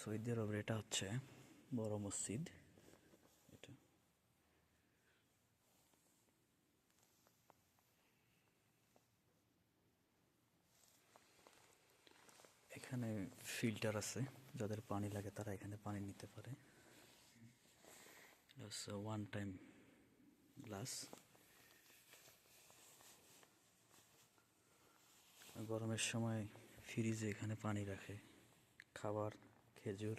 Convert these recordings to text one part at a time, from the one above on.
Saudi আরবের এটা হচ্ছে বড় মসজিদ। এটা। এখানে ফিল্টার আছে, যাদের পানি লাগে তারা এখানে পানি নিতে পারে। ওয়ান টাইম গ্লাস গরমের সময় ফ্রিজে এখানে পানি রাখে। খাবার খেজুর।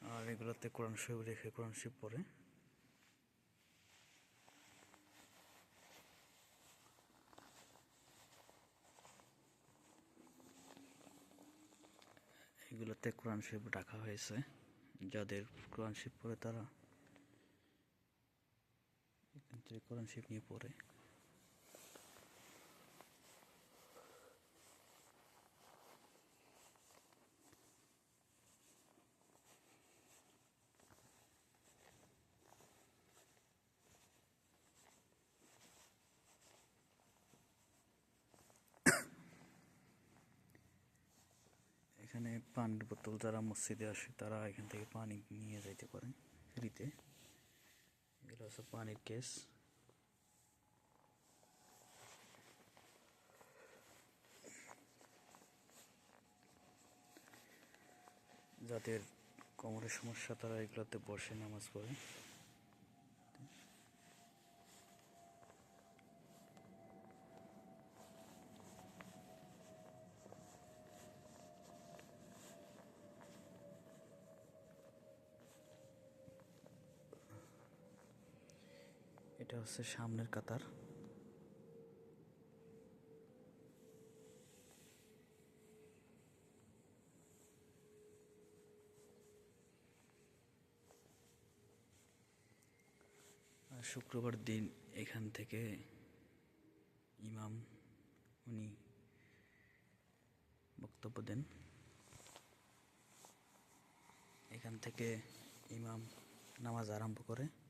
আর এগুলোতে কোরআন শরীফ রেখে, কোরআন শরীফ পড়ে। এগুলোতে কোরআন শরীফ রাখা হয়েছে। যাদের কোরআন শরীফ পড়ে তারা কোরআন শরীফ নিয়ে পড়ে। এখানে পানির বোতল যারা মসজিদে আসে, তারা এখান থেকে পানি নিয়ে যাইতে পারে ফ্রিতে। এগুলো হচ্ছে পানির কেস। যাদের কোমরের সমস্যা, তারা এগুলোতে বসে নামাজ পড়ে। এটা হচ্ছে সামনের কাতার। শুক্রবার দিন এখান থেকে ইমাম, উনি বক্তব্য দেন। এখান থেকে ইমাম নামাজ আরম্ভ করে।